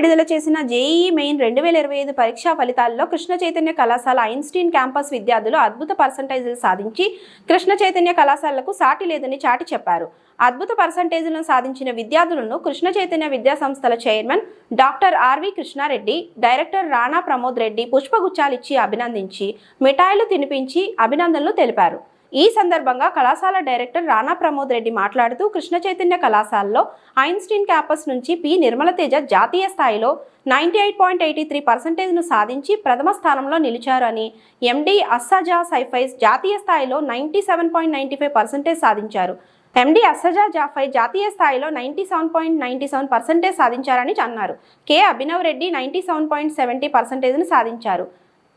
విడుదల చేసిన JEE main రెండు వేల ఇరవై ఐదు పరీక్షా ఫలితాల్లో కృష్ణ చైతన్య కళాశాల ఐన్స్టీన్ క్యాంపస్ విద్యార్థులు అద్భుత పర్సంటేజీలు సాధించి కృష్ణ చైతన్య కళాశాలకు సాటి లేదని చాటి చెప్పారు. అద్భుత పర్సంటేజీలను సాధించిన విద్యార్థులను కృష్ణ చైతన్య విద్యా సంస్థల chairman doctor R V Krishnareddy director Rana Pramod Reddy పుష్పగుచ్చాలిచ్చి అభినందించి మిఠాయిలు తినిపించి అభినందనలు తెలిపారు. ఈ సందర్భంగా కళాశాల డైరెక్టర్ రాణా ప్రమోద్ రెడ్డి మాట్లాడుతూ కృష్ణ చైతన్య కళాశాలలో ఐన్స్టీన్ క్యాంపస్ నుంచి పి. నిర్మలతేజ జాతీయ స్థాయిలో ninety eight point eighty three పర్సెంటేజ్ను సాధించి ప్రథమ స్థానంలో నిలిచారు అని ఎండి అస్సజా సైఫైస్ జాతీయ స్థాయిలో ninety seven point ninety five percentage సాధించారు. ఎండి అస్సజా జాఫై జాతీయ స్థాయిలో ninety seven point ninety seven percentage సాధించారని అన్నారు. K. Abhinav Reddy ninety seven point seventy పర్సెంటేజ్ను సాధించారు.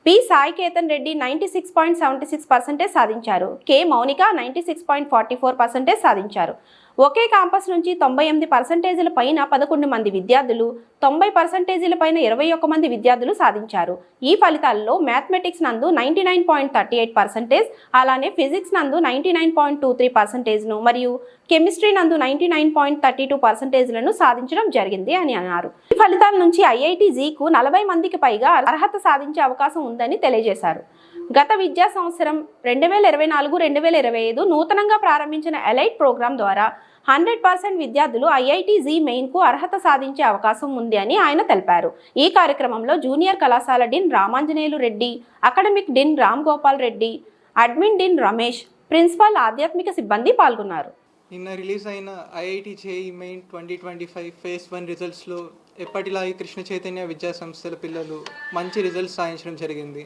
P Sai Ketan Reddy ninety six point seventy six percentage సాధించారు. K Mounika ninety six point forty four percentage సాధించారు. ఒకే campus నుంచి తొంభై ఎనిమిది పర్సెంటేజీల పైన పదకొండు మంది విద్యార్థులు తొంభై పర్సెంటేజీల పైన ఇరవై ఒక్క మంది విద్యార్థులు సాధించారు. ఈ ఫలితాల్లో మ్యాథమెటిక్స్ నందు ninety nine point thirty eight percentage అలానే ఫిజిక్స్ నందు ninety nine point two three పర్సెంటేజ్ను మరియు కెమిస్ట్రీ నందు ninety nine point thirty two పర్సెంటేజ్లను సాధించడం జరిగింది అని అన్నారు. ఈ ఫలితాల నుంచి ఐఐటి జీకు నలభై మందికి పైగా అర్హత సాధించే అవకాశం ఉందని తెలియజేశారు. గత విద్యా సంవత్సరం రెండు వేల ఇరవై నాలుగు రెండు వేల ఇరవై ఐదు నూతనంగా ప్రారంభించిన ఎలైట్ ప్రోగ్రాం ద్వారా హండ్రెడ్ పర్సెంట్ విద్యార్థులు ఐఐటి జీ మెయిన్కు అర్హత సాధించే అవకాశం ఉంది అని ఆయన తెలిపారు. ఈ కార్యక్రమంలో జూనియర్ కళాశాల dean Ramanjaneyulu Reddy academic dean Ram Gopal Reddy admin dean Ramesh principal ఆధ్యాత్మిక సిబ్బంది పాల్గొన్నారు. నిన్న రిలీజ్ అయిన IIT JEE main twenty twenty five phase one రిజల్ట్స్లో ఎప్పటిలాగే కృష్ణ చైతన్య విద్యా సంస్థల పిల్లలు మంచి రిజల్ట్స్ సాధించడం జరిగింది.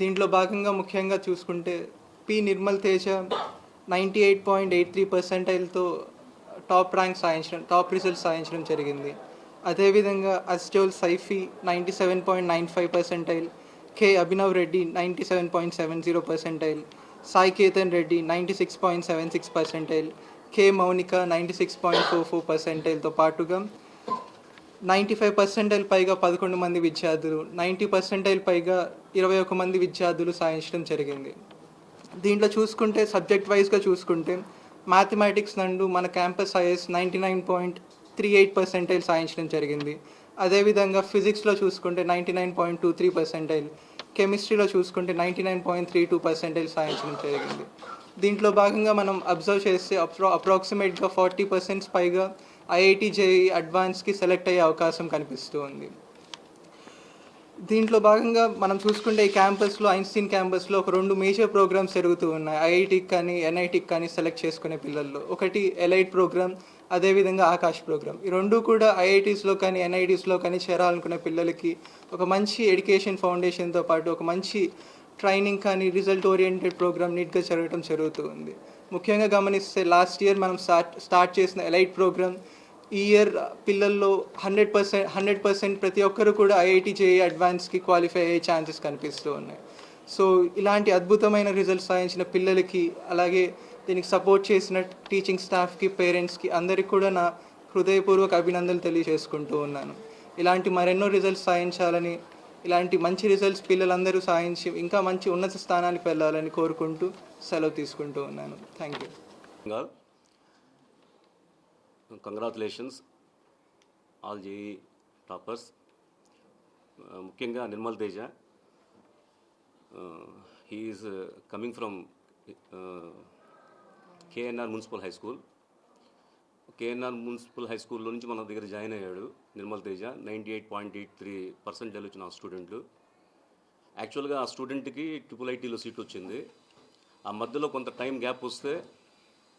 దీంట్లో భాగంగా ముఖ్యంగా చూసుకుంటే P Nirmal Teja ninety eight point eight three పర్సెంటైల్తో top rank సాధించడం టాప్ రిజల్ట్ సాధించడం జరిగింది. అదేవిధంగా అస్టోల్ Saifi ninety seven point nine five percentile K Abhinav Reddy ninety seven point seven zero percentile Sai Ketan Reddy ninety six point seven six percentile K Mounika ninety six point four four పర్సెంటైల్తో పాటుగా ninety five percentile పైగా పదకొండు మంది విద్యార్థులు ninety percentile పైగా ఇరవై ఒక మంది విద్యార్థులు సాధించడం జరిగింది. దీంట్లో చూసుకుంటే సబ్జెక్ట్ వైజ్గా చూసుకుంటే మ్యాథమెటిక్స్ నందు మన campus is ninety nine point three eight percentile సాధించడం జరిగింది. అదేవిధంగా ఫిజిక్స్లో చూసుకుంటే ninety nine point two three percentile కెమిస్ట్రీలో చూసుకుంటే ninety nine point three two percentile సాధించడం జరిగింది. దీంట్లో భాగంగా మనం అబ్జర్వ్ చేస్తే అప్రో అప్రాక్సిమేట్గా ఫార్టీ పర్సెంట్స్ పైగా ఐఐటి జేఈ అడ్వాన్స్కి సెలెక్ట్ అయ్యే అవకాశం కనిపిస్తూ ఉంది. దీంట్లో భాగంగా మనం చూసుకుంటే ఈ క్యాంపస్లో ఐన్స్టీన్ క్యాంపస్లో ఒక రెండు మేజర్ ప్రోగ్రామ్స్ జరుగుతూ ఉన్నాయి. ఐఐటికి కానీ ఎన్ఐటికి కానీ సెలెక్ట్ చేసుకునే పిల్లల్లో. ఒకటి ఎలైట్ ప్రోగ్రామ్ అదేవిధంగా ఆకాష్ ప్రోగ్రామ్. ఈ రెండు కూడా ఐఐటీస్లో కానీ ఎన్ఐటీస్లో కానీ చేరాలనుకునే పిల్లలకి ఒక మంచి ఎడ్యుకేషన్ ఫౌండేషన్తో పాటు ఒక మంచి ట్రైనింగ్ కానీ రిజల్ట్ ఓరియంటెడ్ ప్రోగ్రామ్ నీట్గా జరగడం జరుగుతూ ఉంది. ముఖ్యంగా గమనిస్తే లాస్ట్ ఇయర్ మనం స్టార్ట్ స్టార్ట్ చేసిన ఎలైట్ ప్రోగ్రామ్ ఈ ఇయర్ పిల్లల్లో హండ్రెడ్ పర్సెంట్ హండ్రెడ్ పర్సెంట్ ప్రతి ఒక్కరు కూడా ఐఐటి జేఈ అడ్వాన్స్కి క్వాలిఫై అయ్యే ఛాన్సెస్ కనిపిస్తూ ఉన్నాయి. సో ఇలాంటి అద్భుతమైన రిజల్ట్స్ సాధించిన పిల్లలకి అలాగే దీనికి సపోర్ట్ చేసిన టీచింగ్ స్టాఫ్కి పేరెంట్స్కి అందరికీ కూడా నా హృదయపూర్వక అభినందనలు తెలియజేసుకుంటూ ఉన్నాను. ఇలాంటి మరెన్నో రిజల్ట్స్ సాధించాలని ఇలాంటి మంచి రిజల్ట్స్ పిల్లలందరూ సాధించి ఇంకా మంచి ఉన్నత స్థానానికి వెళ్ళాలని కోరుకుంటూ సెలవు తీసుకుంటూ ఉన్నాను. Thank you congratulations all JEE toppers. Uh, ముఖ్యంగా Nirmal Teja. He's coming from KNR municipal high school KNR municipal high స్కూల్లో నుంచి మన దగ్గర జాయిన్ అయ్యాడు Nirmal Teja. Ninety eight point eight three percentage వచ్చిన ఆ స్టూడెంట్లు. యాక్చువల్గా ఆ స్టూడెంట్కి ట్రిపుల్ ఐటీలో సీట్ వచ్చింది. ఆ మధ్యలో కొంత టైం గ్యాప్ వస్తే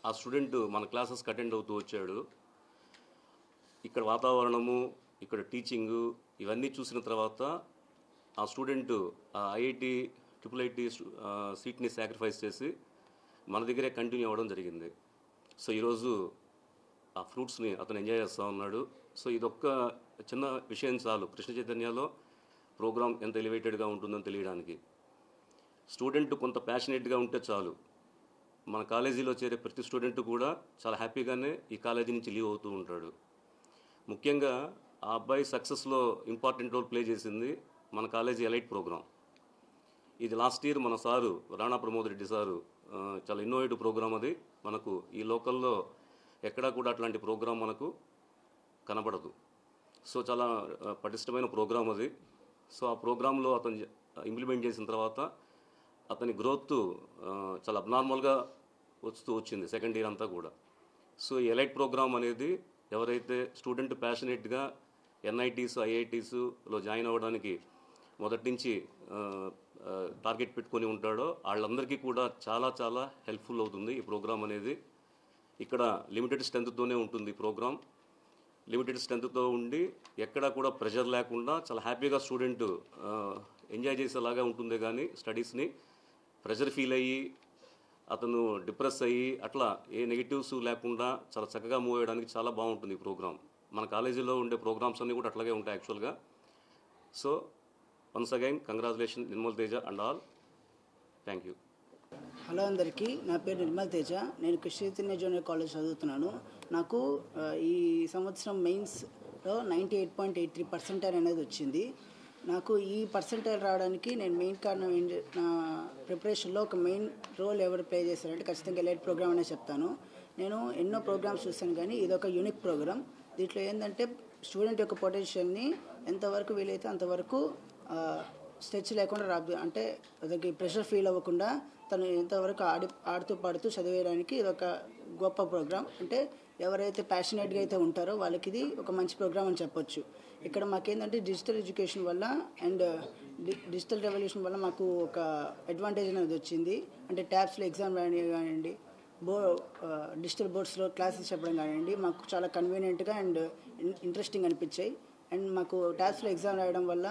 ఆ స్టూడెంట్ మన క్లాసెస్కి అటెండ్ అవుతూ వచ్చాడు. ఇక్కడ వాతావరణము ఇక్కడ టీచింగు ఇవన్నీ చూసిన తర్వాత ఆ స్టూడెంట్ ఆ ఐఐటి ట్రిపుల్ ఐటి సీట్ని సాక్రిఫైస్ చేసి మన దగ్గరే కంటిన్యూ అవ్వడం జరిగింది. సో ఈరోజు ఆ ఫ్రూట్స్ని అతను ఎంజాయ్ చేస్తూ ఉన్నాడు. సో ఇదొక్క చిన్న విషయం చాలు. కృష్ణ చైతన్యలో ప్రోగ్రామ్ ఎంత ఎలివేటెడ్గా ఉంటుందని తెలియడానికి. స్టూడెంట్ కొంత ప్యాషనేట్గా ఉంటే చాలు. మన కాలేజీలో చేరే ప్రతి స్టూడెంట్ కూడా చాలా హ్యాపీగానే ఈ కాలేజీ నుంచి లీవ్ అవుతూ ఉంటాడు. ముఖ్యంగా ఆ అబ్బాయి సక్సెస్లో ఇంపార్టెంట్ రోల్ ప్లే చేసింది మన కాలేజీ ఎలైట్ ప్రోగ్రామ్ ఇది లాస్ట్ ఇయర్ మన సారు రాణా ప్రమోద్ రెడ్డి సారు చాలా ఇన్నోవేటివ్ ప్రోగ్రామ్ అది. మనకు ఈ లోకల్లో ఎక్కడా కూడా అట్లాంటి ప్రోగ్రామ్ మనకు కనబడదు. సో చాలా పటిష్టమైన ప్రోగ్రామ్ అది. సో ఆ ప్రోగ్రాంలో అతను ఇంప్లిమెంట్ చేసిన తర్వాత అతని గ్రోత్ చాలా అబ్నార్మల్గా వస్తూ వచ్చింది సెకండ్ ఇయర్ అంతా కూడా. సో ఈ ఎలైట్ ప్రోగ్రామ్ అనేది ఎవరైతే స్టూడెంట్ ప్యాషనేట్గా ఎన్ఐటీస్ ఐఐటీస్లో జాయిన్ అవ్వడానికి మొదటి నుంచి టార్గెట్ పెట్టుకొని ఉంటాడో వాళ్ళందరికీ కూడా చాలా చాలా హెల్ప్ఫుల్ అవుతుంది ఈ ప్రోగ్రామ్ అనేది. ఇక్కడ లిమిటెడ్ స్ట్రెంత్తోనే ఉంటుంది ప్రోగ్రామ్. లిమిటెడ్ స్ట్రెంత్తో ఉండి ఎక్కడా కూడా ప్రెషర్ లేకుండా చాలా హ్యాపీగా స్టూడెంట్ ఎంజాయ్ చేసేలాగా ఉంటుంది కానీ స్టడీస్ని ప్రెషర్ ఫీల్ అయ్యి అతను డిప్రెస్ అయ్యి అట్లా ఏ నెగిటివ్స్ లేకుండా చాలా చక్కగా మూవ్ అయ్యడానికి చాలా బాగుంటుంది ఈ ప్రోగ్రామ్ మన కాలేజీలో ఉండే ప్రోగ్రామ్స్ అన్నీ కూడా అట్లాగే ఉంటాయి యాక్చువల్గా. So once again congratulation Nirmal Teja and all. Thank you. Hello అందరికీ నా పేరు నిర్మల్ తేజ. నేను కృష్ణ జూనియర్ కాలేజ్ చదువుతున్నాను. నాకు ఈ సంవత్సరం మెయిన్స్లో ninety eight point eight three percentile అనేది వచ్చింది. నాకు ఈ పర్సెంటైల్ రావడానికి నేను మెయిన్ కారణం ఏంటి నా ప్రిపరేషన్లో ఒక మెయిన్ రోల్ ఎవరు ప్లే చేశారంటే ఖచ్చితంగా ఎలైట్ ప్రోగ్రామ్ అనే చెప్తాను. నేను ఎన్నో ప్రోగ్రామ్స్ చూశాను కానీ ఇది ఒక యూనిక్ ప్రోగ్రామ్ దీంట్లో ఏంటంటే స్టూడెంట్ యొక్క పొటెన్షియల్ని ఎంతవరకు వీలైతే అంతవరకు స్ట్రెచ్ లేకుండా రాదు. అంటే అతనికి ప్రెషర్ ఫీల్ అవ్వకుండా తను ఎంతవరకు ఆడి ఆడుతూ పాడుతూ చదివేయడానికి ఇది ఒక గొప్ప ప్రోగ్రామ్ అంటే ఎవరైతే ప్యాషనేట్గా అయితే ఉంటారో వాళ్ళకి ఇది ఒక మంచి ప్రోగ్రామ్ అని చెప్పొచ్చు. ఇక్కడ మాకేంటంటే డిజిటల్ ఎడ్యుకేషన్ వల్ల అండ్ డిజిటల్ రెవల్యూషన్ వల్ల మాకు ఒక అడ్వాంటేజ్ అనేది వచ్చింది. అంటే ట్యాబ్స్లో ఎగ్జామ్ రాయడం కానివ్వండి బో డిజిటల్ బోర్డ్స్లో క్లాసెస్ చెప్పడం కానివ్వండి మాకు చాలా కన్వీనియంట్గా అండ్ ఇంట్రెస్టింగ్ అనిపించాయి. అండ్ మాకు ట్యాబ్స్లో ఎగ్జామ్ రాయడం వల్ల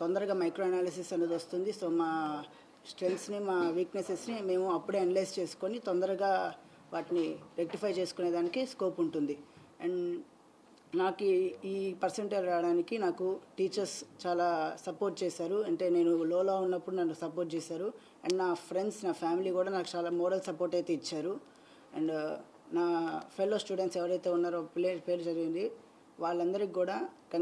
తొందరగా మైక్రో అనాలిసిస్ అనేది వస్తుంది. సో మా స్ట్రెంగ్స్ని మా వీక్నెసెస్ని మేము అప్పుడే అనలైజ్ చేసుకొని తొందరగా వాటిని రెక్టిఫై చేసుకునేదానికి స్కోప్ ఉంటుంది. అండ్ నాకు ఈ- పర్సంటేజ్ పర్సెంటేజ్ రావడానికి నాకు టీచర్స్ చాలా సపోర్ట్ చేశారు. అంటే నేను లోలో ఉన్నప్పుడు నన్ను సపోర్ట్ చేశారు. అండ్ నా ఫ్రెండ్స్ నా ఫ్యామిలీ కూడా నాకు చాలా మోరల్ సపోర్ట్ అయితే ఇచ్చారు. అండ్ నా ఫెలో స్టూడెంట్స్ ఎవరైతే ఉన్నారో ప్లే పేరు చదివింది వాళ్ళందరికీ కూడా